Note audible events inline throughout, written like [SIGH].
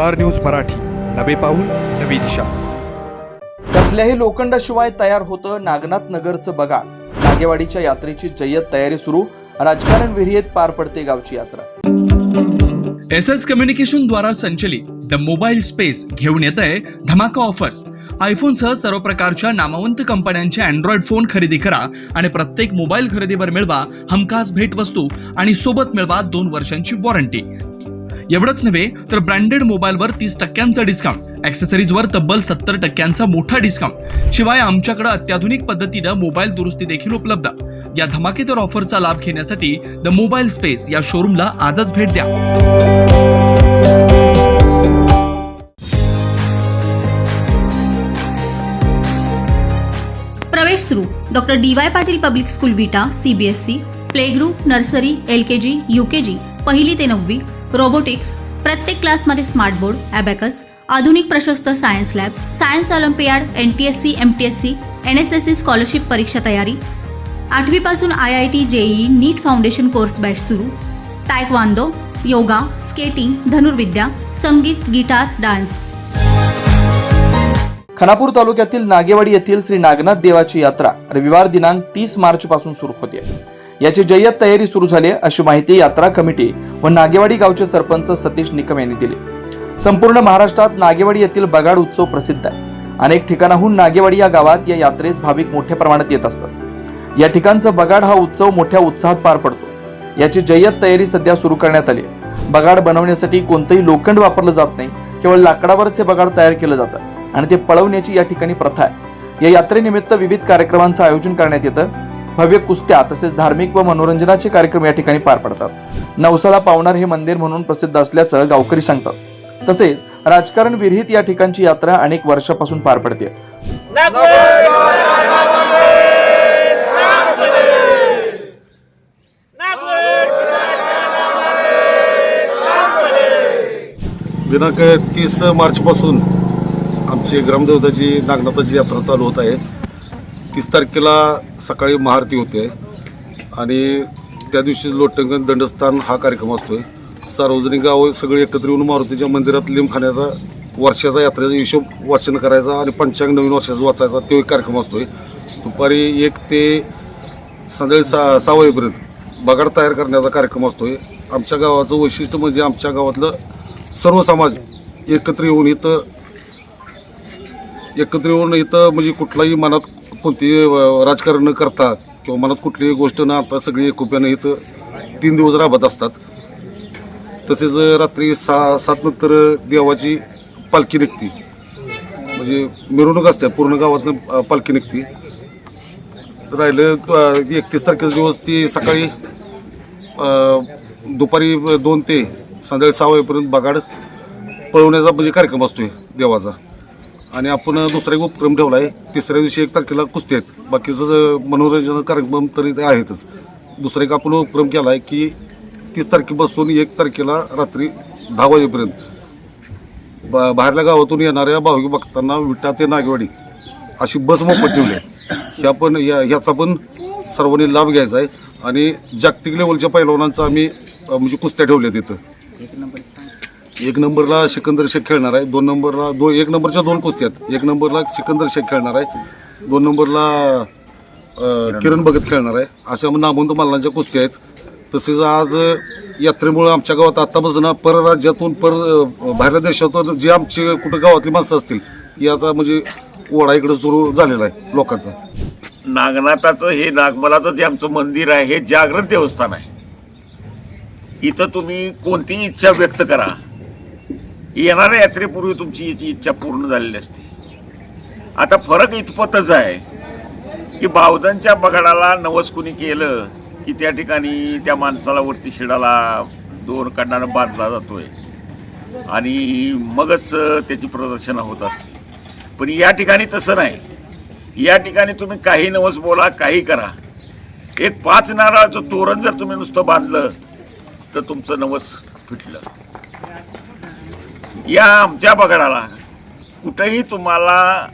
Star news Marathi. नवे पाऊल नवी दिशा. कसल्याही लोखंडाशिवाय तयार होतं नागनाथ नगरचं बगाड नागेवाडीच्या यात्रेची जय्यत तयारी सुरू. राजकारण विहिरीत पार पडते गावची यात्रा. एस एस कम्युनिकेशन द्वारा संचलित द मोबाईल स्पेस घेऊन येत आहे धमाका ऑफर्स. आयफोनसह सर्व प्रकारच्या नामवंत कंपन्यांचे अँड्रॉइड फोन खरेदी करा आणि प्रत्येक मोबाईल खरेदीवर मिळवा हमखास भेटवस्तू आणि सोबत मिळवा दोन वर्षांची वॉरंटी एवढंच नव्हे तर ब्रँडेड मोबाईलवर तीस टक्क्यांचा डिस्काउंट ॲक्सेसरीजवर तब्बल सत्तर टक्क्यांचा मोठा डिस्काउंट शिवाय आमच्याकडे अत्याधुनिक पद्धतीनं मोबाईल दुरुस्ती देखील उपलब्ध. या धमाकेदार ऑफरचा लाभ घेण्यासाठी द मोबाईल स्पेस या शोरूमला आजच भेट द्या. प्रवेश सुरू. Doctor D Y Patil public school Vita CBSE play group nursery L K G U K G पहिली ते नववी रोबोटिक्स प्रत्येक क्लासमध्ये स्मार्ट बोर्ड ॲबॅकस आधुनिक प्रशस्त science lab science olympiad N T S C M T S C N S S C scholarship परीक्षा तयारी. आठवीपासून I I T JEE NEET foundation course batch सुरू. तायक्वांदो योगा स्केटिंग धनुर्विद्या संगीत guitar dance. Khanapur तालुक्यातील नागेवाडी येथील श्री नागनाथ देवाची यात्रा रविवार दिनांक तीस मार्च पासून सुरू होते. याची जय्यत तयारी सुरू झाली अशी माहिती यात्रा कमिटी व नागेवाडी गावचे सरपंच सतीश निकम यांनी दिली. संपूर्ण महाराष्ट्रात नागेवाडी येथील बगाड उत्सव प्रसिद्ध आहे. अनेक ठिकाणाहून नागेवाडी या गावात या यात्रेस भाविक मोठ्या प्रमाणात येत असतात. या ठिकाणचा बगाड हा उत्सव मोठ्या उत्साहात पार पडतो. याची जय्यत तयारी सध्या सुरू करण्यात आली बगाड बनवण्यासाठी कोणतंही लोखंड वापरलं जात नाही केवळ लाकडावरच हे बगाड तयार केलं जातं आणि ते पळवण्याची या ठिकाणी प्रथा आहे. या यात्रेनिमित्त विविध कार्यक्रमांचं आयोजन करण्यात येतं. भव्य कुस्त्या तसेच धार्मिक व मनोरंजनाचे कार्यक्रम या ठिकाणी पार पडतात. नवसाला पावणार हे मंदिर म्हणून प्रसिद्ध असल्याचं गावकरी सांगतात. तसेच राजकारण विरहित या ठिकाणची यात्रा अनेक वर्षापासून पार पडते. दिनांक तीस मार्चपासून आमची ग्रामदेवताची नागनाथाची यात्रा चालू होत आहे. तीस तारखेला सकाळी महाआरती होते आणि त्या दिवशी लोटंगण दंडस्थान हा कार्यक्रम असतो सार्वजनिक गावं सगळे एकत्र येऊन मारुतीच्या मंदिरात लिमखाण्याचा वर्षाचा यात्रेचा हिशोब वाचन करायचा आणि पंचांग नवीन वर्षाचा वाचायचा तो एक कार्यक्रम असतोय. दुपारी एक ते संध्याकाळी सा सहा वाजेपर्यंत बगाड तयार करण्याचा कार्यक्रम असतोय. आमच्या गावाचं वैशिष्ट्य म्हणजे आमच्या गावातलं सर्व समाज एकत्र येऊन इथं एकत्र येऊन इथं म्हणजे कुठलाही मनात कोणती राजकारण न करता किंवा मनात कुठलीही गोष्ट न आता सगळी एकोप्यानं इथं तीन दिवस राबत असतात. तसेच रात्री सहा सात नंतर देवाची पालखी निघते. म्हणजे मिरवणूक असते पूर्ण गावातनं पालखी निघते. राहिलं एकतीस तारखेचा दिवस ती सकाळी दुपारी दोन ते संध्याकाळी सहा वाजेपर्यंत बगाड पळवण्याचा म्हणजे कार्यक्रम असतोय देवाचा. आणि आपण दुसरा एक उपक्रम ठेवला आहे तिसऱ्या दिवशी एक तारखेला कुस्ती आहेत. बाकीचं मनोरंजन कार्यक्रम तरी ते आहेतच. दुसरा एक आपण उपक्रम केला आहे की तीस तारखेपासून एक तारखेला रात्री दहा वाजेपर्यंत. बा बाहेरल्या गावातून येणाऱ्या भाविक भक्तांना विटा ते नागेवाडी अशी बस मोफत ठेवली आहे. ह्या पण या ह्याचा पण सर्वांनी लाभ घ्यायचा आहे. आणि जागतिक लेवलच्या पैलवानांचा आम्ही म्हणजे कुस्त्या ठेवल्या तिथं एक नंबरला सिकंदर शेख खेळणार आहे दोन नंबरला दो एक नंबरच्या दोन कुस्त्या आहेत. एक नंबरला सिकंदर शेख खेळणार आहे दोन नंबरला अ, किरण भगत खेळणार आहे. अशा नामवंत मल्लांच्या कुस्त्या आहेत. तसेच आज यात्रेमुळं आमच्या गावात आत्तापासून परराज्यातून पर अ, बाहेरल्या देशातून जे आमचे कुठं गावातली माणसं असतील याचा म्हणजे ओढा इकडं सुरू झालेला आहे लोकांचा. नागनाथाचं हे नागमलाचं जे आमचं मंदिर आहे हे जागृत देवस्थान आहे. इथं तुम्ही कोणतीही इच्छा व्यक्त करा. येणाऱ्या यात्रेपूर्वी तुमची याची इच्छा पूर्ण झालेली असते. आता फरक इतपतच आहे की बावधनच्या बगाडाला नवस कुणी केलं की त्या ठिकाणी त्या माणसाला वरती शिडाला दोन काढणारा बांधला जातोय. आणि मगच त्याची प्रदर्शनं होत असते पण या ठिकाणी तसं नाही. या ठिकाणी तुम्ही काही नवस बोला काही करा. एक पाच नारळाचं तोरण जर तुम्ही नुसतं बांधलं तर तुमचं नवस फिटलं. या आमच्या पगाराला. कुठंही तुम्हाला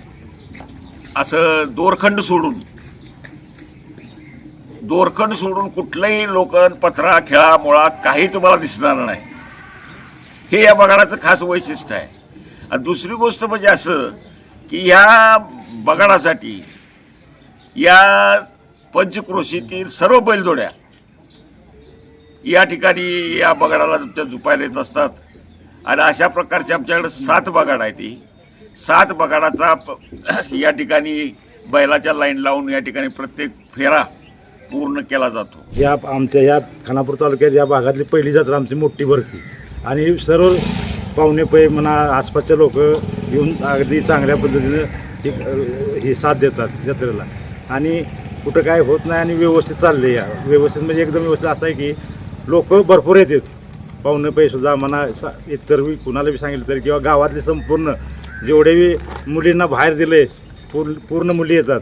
असं दोरखंड सोडून दोरखंड सोडून कुठलंही लोकन पथरा खेळा मुळा काही तुम्हाला दिसणार नाही. हे या बगाडाचं खास वैशिष्ट्य आहे. आणि दुसरी गोष्ट म्हणजे असं की ह्या बगाडासाठी या पंचक्रोशीतील सर्व बैलजोड्या या ठिकाणी या बगाडाला त्या झुपायला येत असतात. आणि अशा प्रकारचे आमच्याकडे सात बगाड आहेत ती. सात बगाडाचा [CLEARS THROAT] या ठिकाणी बैलाच्या लाईन लावून या ठिकाणी प्रत्येक फेरा पूर्ण केला जातो. या आमच्या या खानापूर तालुक्यात या भागातली पहिली जत्रा आमची मोठी भरती. आणि सर्व पाहुणे पै म्हणा आसपासचे लोक येऊन अगदी चांगल्या पद्धतीनं ही साथ देतात जत्रेला. आणि कुठं काय होत नाही आणि व्यवस्थित चालले या. व्यवस्थित म्हणजे एकदम व्यवस्थित असं आहे की लोक भरपूर येतात. पाहुणे पै सुद्धा म्हणा सा- इतर बी कुणाला बी सांगितलं तरी किंवा गावातले संपूर्ण जेवढे बी मुलींना बाहेर दिले पूर्ण पूर्ण मुली येतात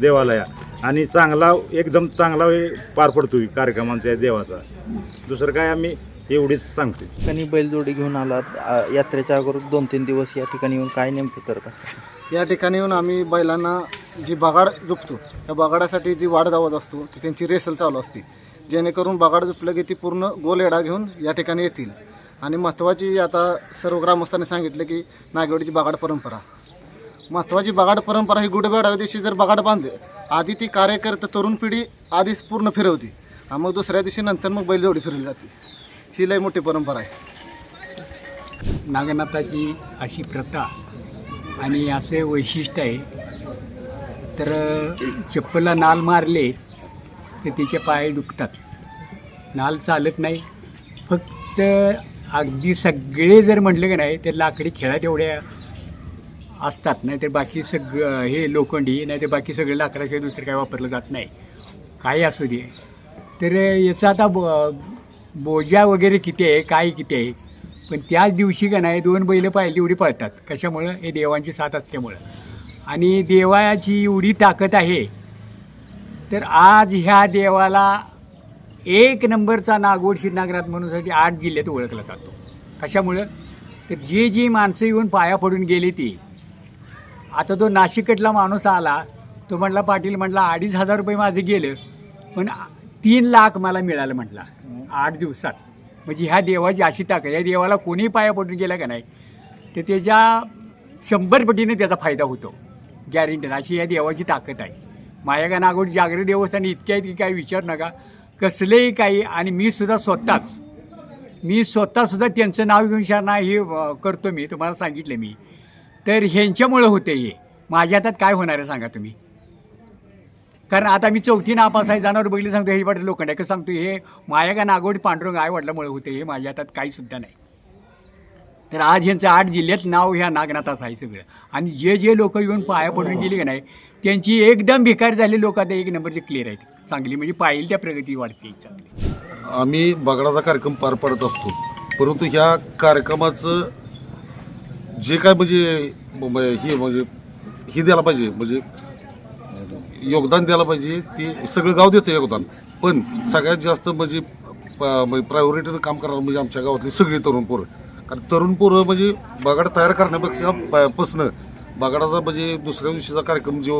देवालया. आणि चांगला एकदम चांगला पार पडतो कार्यक्रमांचा या देवाचा. दुसरं काय आम्ही एवढीच सांगतो ठिकाणी बैलजोडी घेऊन आलात. यात्रेच्या अगोदर दोन तीन दिवस या ठिकाणी येऊन काय नेमकं करत असतात? या ठिकाणी येऊन आम्ही बैलांना जी बगाड झुपतो त्या बगाडासाठी जी वाढ गावत असतो ती त्यांची रेसल चालू असते. जेणेकरून बगाड झुपलं की ती पूर्ण गोल एडा घेऊन या ठिकाणी येतील. आणि महत्त्वाची आता सर्व ग्रामस्थांनी सांगितलं की नागेवाडीची बगाड परंपरा. महत्त्वाची बगाड परंपरा ही गुढबेडाव्या दिवशी जर बगाड बांधले आधी ती कार्यकर्ते तरुण पिढी आधीच पूर्ण फिरवती. आणि मग दुसऱ्या दिवशी नंतर मग बैलजोडी फिरवली जाते. ही लय मोठी परंपरा आहे. नागनाथाची अशी प्रथा आणि असे वैशिष्ट्य आहे. तर चप्पलला नाल मारले तर तिचे पाय दुखतात. नाल चालत नाही. फक्त अगदी सगळे जर म्हटले की नाही तर लाकडी खेळात एवढ्या असतात. नाहीतर बाकी सगळं हे लोखंडी नाहीतर बाकी सगळे लाकडाशिवाय दुसरं काय वापरलं जात नाही. काही असू दे. तर याचा आता बो बोजा वगैरे किती आहे काय किती आहे? पण त्याच दिवशी का नाही दोन बैलं पाहिली एवढी पळतात. कशामुळं? हे देवांची साथ असल्यामुळं. आणि देवाची एवढी ताकद आहे. तर आज ह्या देवाला एक नंबरचा नागोड शिरनागरात म्हणूनसाठी आठ जिल्ह्यात ओळखला जातो. कशामुळं? तर जे जी माणसं येऊन पाया पडून गेली ती आता तो नाशिकटला माणूस आला तो म्हटला पाटील म्हटला अडीच हजार रुपये माझं गेलं पण तीन लाख मला मिळालं म्हटला आठ दिवसात. म्हणजे ह्या देवाची अशी ताकद या देवाला कोणी पाया पडून गेला का नाही तर त्याच्या शंभर पटीने त्याचा फायदा होतो. गॅरंटी अशी या देवाची ताकद आहे. मायागा नागोड जागृत देवस्थान इतके आहेत की काही विचार नका. कसलेही काही आणि मी सुद्धा स्वतःच मी स्वतःसुद्धा त्यांचं नाव घेऊन शाना हे करतो मी तुम्हाला सांगितलं मी. तर ह्यांच्यामुळं होते हे. माझ्या हातात काय होणार आहे सांगा तुम्ही? कारण आता मी चौथी नापास आहे जाणार बघितलं सांगतो हे वाटतं लोखंड सांगतो हे माया का नागोडी पांडुरंग आई वडिलामुळे होते हे माझ्या हातात काही सुद्धा नाही. तर आज यांचं आठ जिल्ह्यात नाव ह्या नागनाथाचं आहे सगळं. आणि जे जे लोक येऊन पाया पडून गेली का नाही त्यांची एकदम भिकारी झाली लोक आता एक नंबरचे क्लिअर आहेत. चांगली म्हणजे पाहिजे त्या प्रगती वाढते चांगली. आम्ही बगडाचा कार्यक्रम पार पाडत असतो. परंतु ह्या कार्यक्रमाचं जे काय म्हणजे हे म्हणजे हे द्यायला पाहिजे. म्हणजे योगदान द्यायला पाहिजे ते सगळं गाव देतं योगदान. पण सगळ्यात जास्त म्हणजे प्रायोरिटीनं म्हणजे काम करणार म्हणजे आमच्या गावातली सगळी तरुण पोरं. कारण तरुण पोरं म्हणजे बगाड तयार करण्यापेक्षा पसणं बागाडाचा बगाडाचा म्हणजे दुसऱ्या दिवशीचा कार्यक्रम जो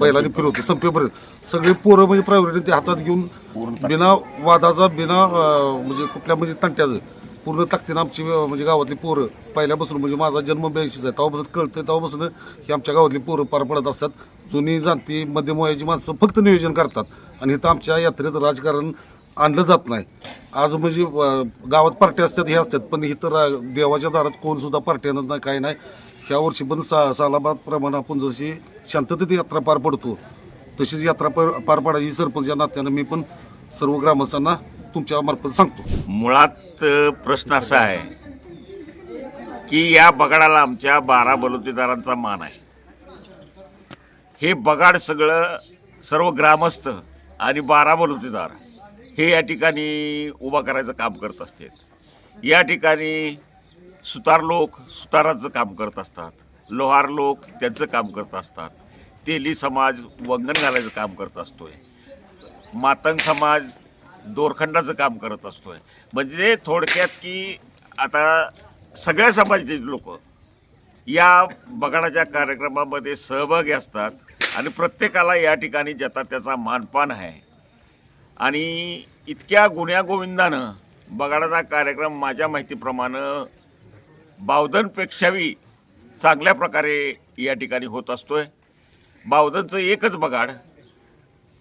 बैलाने फिरवतो संपेपर्यंत. सगळे पोरं म्हणजे प्रायोरिटी ते हातात घेऊन बिना वादाचा बिना म्हणजे कुठल्या म्हणजे तंट्याचं पूर्ण ताकदीनं आमची म्हणजे गावातली पोरं पहिल्यापासून म्हणजे माझा जन्म ब्याऐंशीचा आहे. तेव्हापासून कळतं तेव्हापासून ही आमच्या गावातली पोरं पार पडत असतात. जुनी जाणती मध्यम वयाची माणसं फक्त नियोजन करतात. आणि इथं आमच्या यात्रेत राजकारण आणलं जात नाही. आज म्हणजे गावात पार्ट्या असतात हे असतात पण इथं रा देवाच्या दारात कोणसुद्धा पार्ट्यानं नाही काय नाही. ह्या वर्षी पण सा सालाबाद प्रमाण आपण जशी शांततेत यात्रा पार पडतो तशीच यात्रा पार पार पाडायची सरपंच या नात्यानं मी पण सर्व ग्रामस्थांना तुमच्या मार्फत सांगतो. मुळात प्रश्न असा आहे की या बगडाला आमच्या बारा बलुतेदारांचा मान आहे. हे बगाड सगळं सर्व ग्रामस्थ आणि बारा बलुतेदार हे या ठिकाणी उभा करायचं काम करत असतात. या ठिकाणी सुतार लोक सुताराचं काम करत असतात. लोहार लोक त्यांचं काम करत असतात. तेली समाज वंगण घालायचं काम करत असतोय. मातंग समाज दोरखंडाचं काम करत असतोय. म्हणजे थोडक्यात की आता सगळ्या समाजाचे लोक या बगाडाच्या कार्यक्रमामध्ये सहभागी असतात. आणि प्रत्येकाला या ठिकाणी ज्याचा त्याचा मानपान आहे. आणि इतक्या गुण्यागोविंदानं बगाडाचा कार्यक्रम माझ्या माहितीप्रमाणे बावधनपेक्षाही चांगल्या प्रकारे या ठिकाणी होत असतो आहे बावधनचं एकच बगाड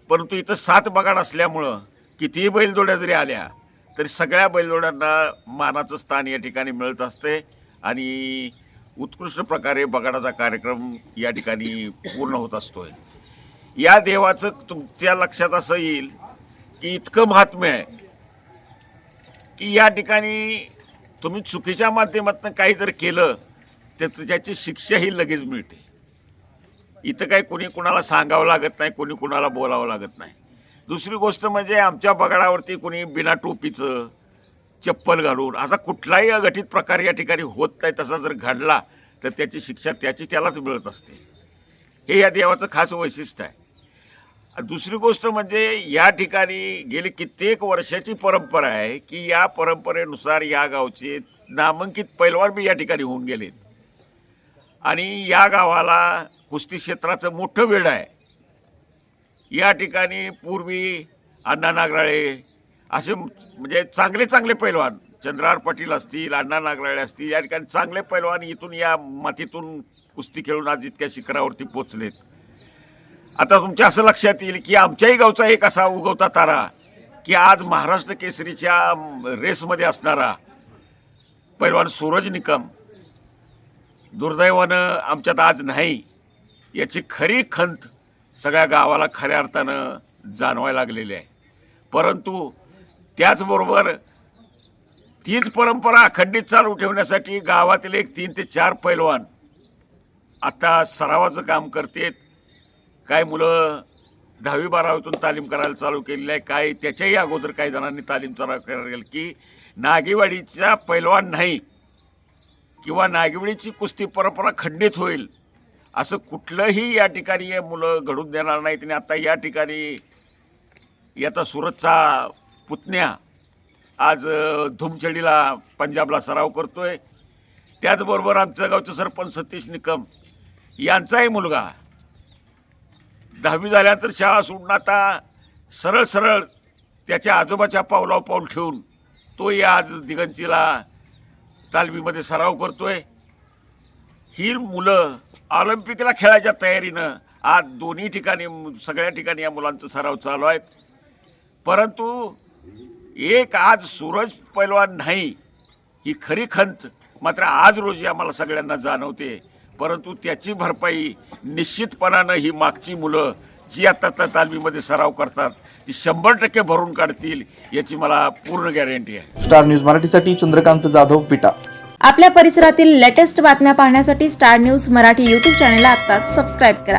परंतु इथं सात बगाड असल्यामुळं कितीही बैलजोड्या जरी आल्या तरी सगळ्या बैलजोड्यांना मानाचं स्थान या ठिकाणी मिळत असते. आणि उत्कृष्ट प्रकारे बगाडाचा कार्यक्रम या ठिकाणी पूर्ण होत असतोय. या देवाचं तुमच्या लक्षात असं येईल की इतकं महात्म्य आहे की या ठिकाणी तुम्ही चुकीच्या माध्यमातून काही जर केलं तर त्याची शिक्षाही लगेच मिळते. इथं काही कोणी कुणाला सांगावं लागत नाही कोणी कुणाला बोलावं लागत नाही. दुसरी गोष्ट म्हणजे आमच्या बगाडावरती कोणी बिना टोपीचं चप्पल घालून. असा कुठलाही अघटित प्रकार या ठिकाणी होत नाही तसा जर घडला तर त्याची शिक्षा त्याची त्यालाच मिळत असते. हे या देवाचं खास वैशिष्ट्य आहे. दुसरी गोष्ट म्हणजे या ठिकाणी गेली कित्येक वर्षाची परंपरा आहे की या परंपरेनुसार या गावचे नामांकित पैलवान बी या ठिकाणी होऊन गेलेत. आणि या गावाला कुस्ती क्षेत्राचं मोठं वेळ आहे. या ठिकाणी पूर्वी अण्णा नागराळे असे म्हणजे चांगले चांगले पैलवान चंद्रहार पाटील असतील अण्णा नागराळे असतील या ठिकाणी चांगले पैलवान इथून या मातीतून कुस्ती खेळून आज इतक्या शिखरावरती पोचलेत आता तुमच्या असं लक्षात येईल की आमच्याही गावचा एक असा उगवता तारा की आज महाराष्ट्र केसरीच्या रेसमध्ये असणारा पैलवान सूरज निकम दुर्दैवानं आमच्यात आज नाही याची खरी खंत सगळ्या गावाला खऱ्या अर्थानं जाणवायला लागलेली आहे. परंतु त्याचबरोबर तीच परंपरा अखंडित चालू ठेवण्यासाठी गावातील एक तीन ते चार पैलवान आता सरावाचं काम करतेत. काय मुलं दहावी बारावीतून तालीम करायला चालू केलेली आहे काय त्याच्याही अगोदर काही जणांनी तालीम चालू करायला की नागेवाडीचा पैलवान नाही किंवा नागेवाडीची कुस्ती परंपरा खंडित होईल असं कुठलंही या ठिकाणी मुलं घडून देणार नाहीत. आणि आता या ठिकाणी आता सुरतचा पुतण्या. आज धुमचडीला पंजाबला सराव करतो आहे त्याचबरोबर आमचं गावचे सरपंच सतीश निकम यांचाही मुलगा. दहावी झाल्यानंतर शाळा सोडून आता सरळ सरळ त्याच्या आजोबाच्या पावलावर पाऊल ठेवून तोही आज दिगंचीला तालमीमध्ये सराव करतोय. ही मुलं ऑलिम्पिकला खेळायच्या तयारीनं आज दोन्ही ठिकाणी सगळ्या ठिकाणी या मुलांचा सराव चालू आहेत. परंतु एक आज सूरज पैलवान नाही ही खरी खंत. मात्र आज रोजी आम्हाला सगळ्यांना जाणवते. परंतु त्याची भरपाई निश्चितपणानं ही मागची मुलं जी आता त्या तालमीमध्ये सराव करतात ती शंभर टक्के भरून काढतील याची मला पूर्ण गॅरंटी आहे. स्टार न्यूज मराठीसाठी चंद्रकांत जाधव विटा. आपल्या परिसरातील लेटेस्ट बातम्या पाहण्यासाठी स्टार न्यूज मराठी यूट्यूब चॅनलला आत्ताच सबस्क्राईब करा.